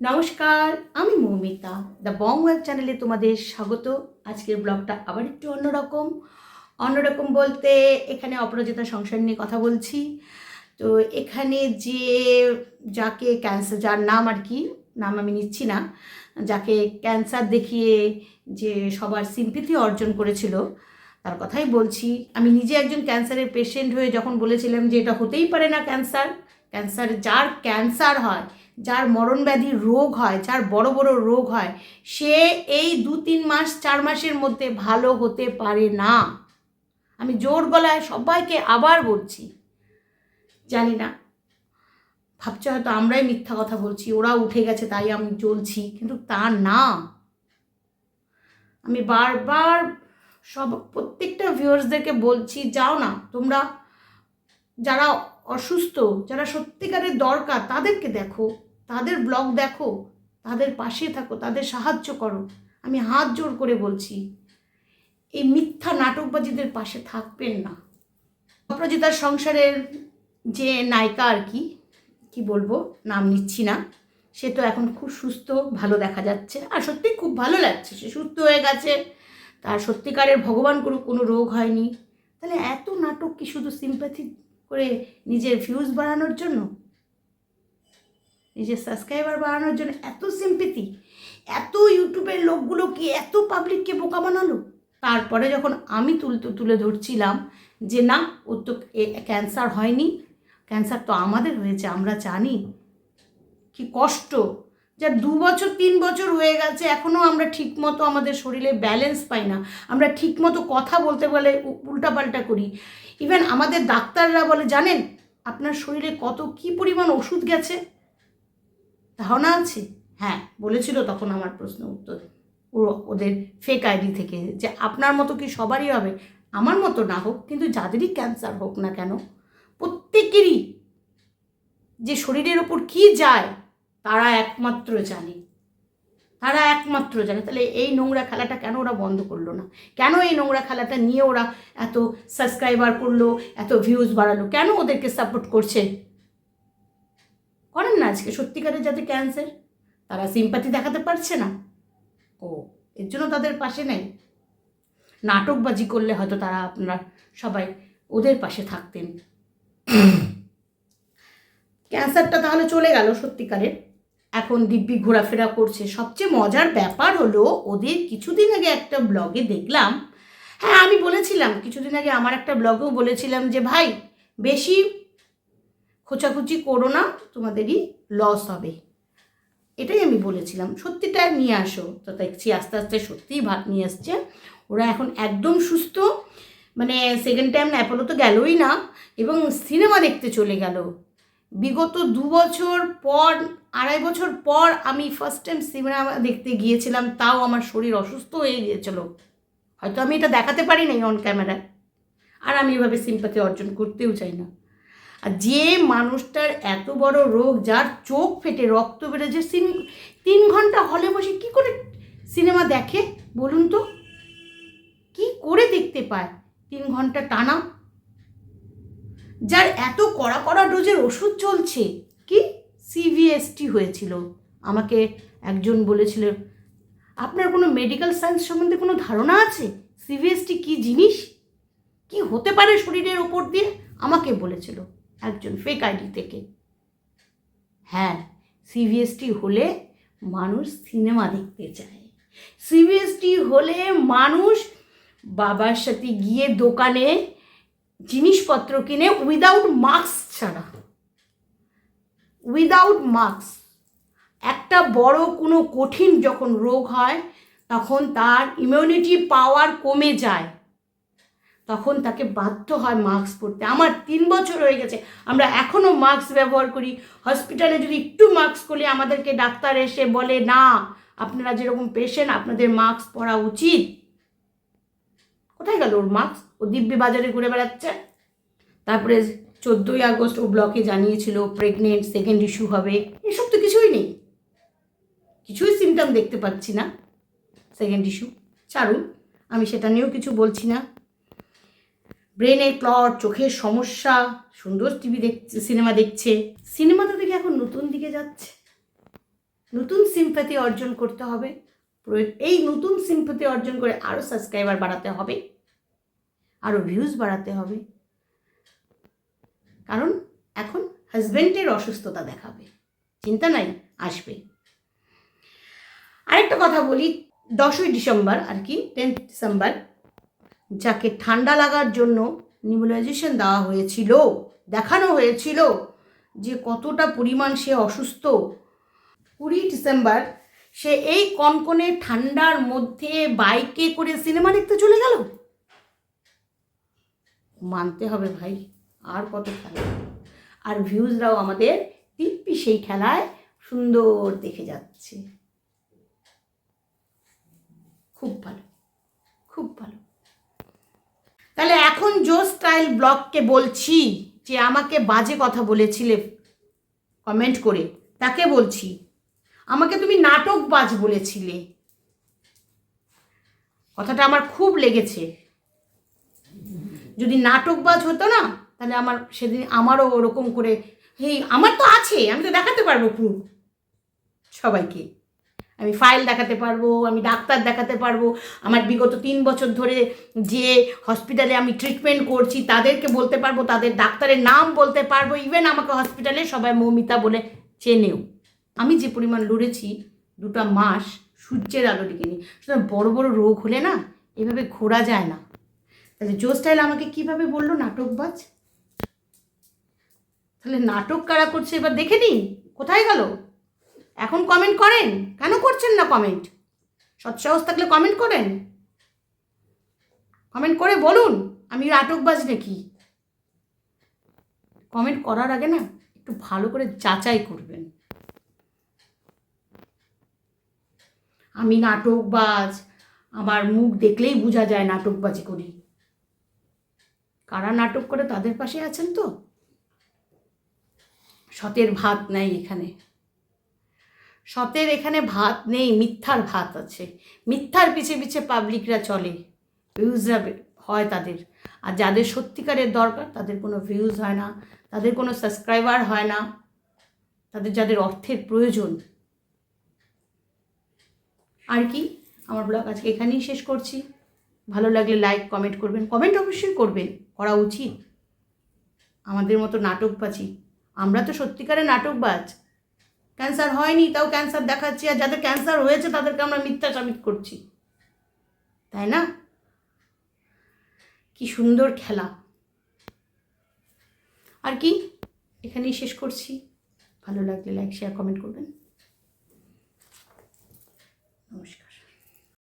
নমস্কার, আমি Moumita. The Bong চ্যানেলে তোমাদের স্বাগত। আজকের ব্লগটা আবার একটু অন্যরকম। অন্যরকম বলতে এখানে অপরাজিতা সংসার নিয়ে কথা বলছি। তো এখানে যে যাকে ক্যান্সার যার নাম আর কি, নাম আমি নিচ্ছি না, যাকে ক্যান্সার দেখিয়ে যে সবার সিম্পিতি অর্জন করেছিল, তার কথাই বলছি। আমি নিজে একজন ক্যান্সারের পেশেন্ট হয়ে যখন বলেছিলাম যে এটা হতেই পারে না ক্যান্সার ক্যান্সার যার ক্যান্সার হয় যার মরণব্যাধি রোগ হয়, যার বড় বড় রোগ হয়, সে এই দু তিন মাস, চার মাসের মধ্যে ভালো হতে পারে না। আমি জোর গলায় সবাইকে আবার বলছি, জানি না। ভাবছে হয়তো আমরাই মিথ্যা কথা বলছি ওরা উঠে গেছে তাই আমি চলছি কিন্তু তা না। আমি বারবার সব, প্রত্যেকটা ভিউয়ার্সদেরকে বলছি, যাও না, তোমরা যারা অসুস্থ, যারা সত্যিকারের দরকার, তাদেরকে দেখো। তাদের ব্লগ দেখো, তাদের পাশে থাকো, তাদের সাহায্য করো। আমি হাত জোর করে বলছি, এই মিথ্যা নাটকবাজিদের পাশে থাকবেন না। অপরাজিতার সংসারের যে নায়িকা আর কি কি বলব, নাম নিচ্ছি না, সে তো এখন খুব সুস্থ, ভালো দেখা যাচ্ছে। আর সত্যি খুব ভালো লাগছে, সে সুস্থ হয়ে গেছে। তার সত্যিকারের ভগবান করুক, কোনো রোগ হয়নি। তাহলে এত নাটক কি শুধু সিম্প্যাথি করে নিজের ভিউজ বাড়ানোর জন্য? নিজের সাবস্ক্রাইবার বাড়ানোর জন্য এত সিম্পিতি এত ইউটিউবের লোকগুলো কি এত পাবলিককে বোকা বানালো? তারপরে যখন আমি তুলতে তুলে ধরছিলাম যে না, ওর তো ক্যান্সার হয়নি ক্যান্সার তো আমাদের হয়েছে, আমরা জানি। কি কষ্ট। যা দু বছর, তিন বছর হয়ে গেছে এখনও আমরা ঠিকমতো আমাদের শরীরে ব্যালেন্স পাই না। আমরা ঠিকমতো কথা বলতে বলে উল্টাপাল্টা করি। ইভেন আমাদের ডাক্তাররা বলে, জানেন, আপনার শরীরে কত কি পরিমাণ ওষুধ গেছে? ধারণা আছে? হ্যাঁ বলেছিল তখন আমার প্রশ্ন উত্তর। ওদের ফেক আইডি থেকে যে আপনার মতো কি সবারই হবে? আমার মতো না হোক, কিন্তু যাদেরই ক্যান্সার হোক না কেন, প্রত্যেকেরই যে শরীরের ওপর কি যায়, তারা একমাত্র জানে। তারা একমাত্র জানে। তাহলে এই নোংরা খেলাটা কেন ওরা বন্ধ করল না? কেন এই নোংরা খেলাটা নিয়ে ওরা এত সাবস্ক্রাইবার করল, এত ভিউজ বাড়ালো? কেন ওদেরকে সাপোর্ট করছে? করেন না আজকে? সত্যিকারের যাতে ক্যান্সার তারা সিম্পাতি দেখাতে পারছে না। ও, এর জন্য তাদের পাশে নেই। নাটকবাজি করলে হয়তো তারা আপনারা সবাই ওদের পাশে থাকতেন। ক্যান্সারটা তাহলে চলে গেল সত্যিকারের। এখন দিব্যি ঘোরাফেরা করছে। সবচেয়ে মজার ব্যাপার হলো, ওদের কিছুদিন আগে একটা ব্লগে দেখলাম। হ্যাঁ আমি বলেছিলাম, কিছুদিন আগে আমার একটা ব্লগেও বলেছিলাম যে, ভাই, বেশি খোঁচাখুচি করো না, তোমাদেরই লস হবে। এটাই আমি বলেছিলাম। সত্যিটা নিয়ে আসো। তো দেখছি আস্তে আস্তে সত্যিই ভাত নিয়ে আসছে। ওরা এখন একদম সুস্থ। মানে সেকেন্ড টাইম অ্যাপোলো তো গেলই না এবং সিনেমা দেখতে চলে গেল। বিগত দু বছর পর, আড়াই বছর পর আমি ফার্স্ট টাইম সিনেমা দেখতে গিয়েছিলাম, তাও আমার শরীর অসুস্থ হয়ে গিয়েছিল। হয়তো আমি এটা দেখাতে পারি নাই অন ক্যামেরায় আর আমি এভাবে সিম্পাতি অর্জন করতেও চাই না। যে মানুষটার এত বড় রোগ যার চোখ ফেটে, রক্ত যে সিন তিন ঘণ্টা হলে বসে কি করে সিনেমা দেখে বলুন তো? কি করে দেখতে পায় তিন ঘণ্টা টানা? যার এত কড়া কড়া ডোজের ওষুধ চলছে। কি সিভিএসটি হয়েছিল। আমাকে একজন বলেছিল আপনার কোনো মেডিকেল সায়েন্স সম্বন্ধে কোনো ধারণা আছে? সিভিএসটি কি জিনিস? কি হতে পারে শরীরের ওপর দিয়ে? আমাকে বলেছিল। একজন ফেক আইডি থেকে। হ্যাঁ সিবিএসটি হলে মানুষ সিনেমা দেখতে চায়। সিবিএসটি হলে মানুষ বাবার সাথে গিয়ে দোকানে জিনিসপত্র কিনে উইদাউট মাস্ক ছাড়া। উইদাউট মাস্ক একটা বড় কোনো কঠিন যখন রোগ হয়, তখন তার ইমিউনিটি পাওয়ার কমে যায়। তখন তাকে বাধ্য হয় মাস্ক পরতে আমার তিন বছর হয়ে গেছে। আমরা এখনও মাস্ক ব্যবহার করি। হসপিটালে যদি একটু মাস্ক করলে আমাদেরকে ডাক্তার এসে বলে, না, আপনারা যেরকম পেশেন্ট আপনাদের মাস্ক পরা উচিত। কোথায় গেল ওর মাস্ক ও দিব্যি বাজারে ঘুরে বেড়াচ্ছে। তারপরে চোদ্দোই আগস্ট ও ব্লকে জানিয়েছিল প্রেগনেন্ট সেকেন্ড ইস্যু হবে। এসব তো কিছুই নেই। কিছুই সিমটম দেখতে পাচ্ছি না। সেকেন্ড ইস্যু ছাড়ুন, আমি সেটা নিয়েও কিছু বলছি না। ব্রেনের ক্লট চোখের সমস্যা, সুন্দর টিভি দেখছে সিনেমা দেখছে। সিনেমাটা দেখে এখন নতুন দিকে যাচ্ছে। নতুন সিম্প্যাথি অর্জন করতে হবে। এই নতুন সিম্প্যাথি অর্জন করে আরও সাবস্ক্রাইবার বাড়াতে হবে। আরও ভিউজ বাড়াতে হবে। কারণ এখন হাজব্যান্ডের অসুস্থতা দেখাবে। চিন্তা নাই, আসবে। আরেকটা কথা বলি, দশই ডিসেম্বর আর কি টেন্থ ডিসেম্বর। যাকে ঠান্ডা লাগার জন্য নিউমোলাইজেশন দেওয়া হয়েছিল, দেখানো হয়েছিল যে কতটা পরিমাণ সে অসুস্থ। কুড়ি ডিসেম্বর, সে এই কনকনে ঠান্ডার মধ্যে বাইকে করে সিনেমা দেখতে চলে গেল? মানতে হবে ভাই, আর কত খেলা। আর ভিউজরাও আমাদের দিব্যি সেই খেলায় সুন্দর দেখে যাচ্ছে। খুব ভালো খুব ভালো। তাহলে এখন জো স্টাইল ব্লগকে বলছি যে আমাকে বাজে কথা বলেছিলে কমেন্ট করে, তাকে বলছি, আমাকে তুমি নাটকবাজ বলেছিলে। কথাটা আমার খুব লেগেছে। যদি নাটকবাজ হতো না, তাহলে আমার সেদিন আমারও ওরকম করে, হেই, আমার তো আছে, আমি তো দেখাতে পারব প্রুফ সবাইকে। আমি ফাইল দেখাতে পারব, আমি ডাক্তার দেখাতে পারব। আমার বিগত তিন বছর ধরে যে হসপিটালে আমি ট্রিটমেন্ট করছি, তাদেরকে বলতে পারব, তাদের ডাক্তারের নাম বলতে পারব। ইভেন আমাকে হসপিটালে সবাই মৌমিতা বলে চেনেও। আমি যে পরিমাণ লড়েছি, দুটো মাস সূর্যের আলো ডেকে নিয়ে সুতরাং বড় বড় রোগ হলে না, এভাবে ঘোরা যায় না। তাহলে জো স্টাইল আমাকে কীভাবে বলল নাটকবাজ? তাহলে নাটক কারা করছে? এবার দেখে নিন কোথায় গেল? এখন কমেন্ট করেন। কেন করছেন না কমেন্ট সৎসাহস থাকলে কমেন্ট করেন। কমেন্ট করে বলুন, আমি নাটকবাজ নাকি? কমেন্ট করার আগে না একটু ভালো করে যাচাই করবেন। আমি নাটকবাজ, আমার মুখ দেখলেই বোঝা যায় নাটকবাজি করি। কারা নাটক করে তাদের পাশে আছেন তো? সতের ভাত নাই এখানে। সতের এখানে ভাত নেই, মিথ্যার ভাত আছে। মিথ্যার পিছে পিছে পাবলিকরা চলে ভিউজরা হয় তাদের। আর যাদের সত্যিকারের দরকার, তাদের কোনো ভিউজ হয় না, তাদের কোনো সাবস্ক্রাইবার হয় না, তাদের যাদের অর্থের প্রয়োজন। আর কি? আমার ব্লগ আজকে এখানেই শেষ করছি। ভালো লাগলে লাইক কমেন্ট করবেন। কমেন্ট অবশ্যই করবেন, করা উচিত। আমাদের মতো নাটকবাজি। আমরা তো সত্যিকারের নাটকবাজ। ক্যান্সার হয়নি, তাও ক্যান্সার দেখাচ্ছি, আর যাদের ক্যান্সার হয়েছে তাদেরকে আমরা মিথ্যা সাবিত করছি। তাই না? কি সুন্দর খেলা। আর কি? এখানেই শেষ করছি। ভালো লাগলে লাইক শেয়ার কমেন্ট করবেন। নমস্কার।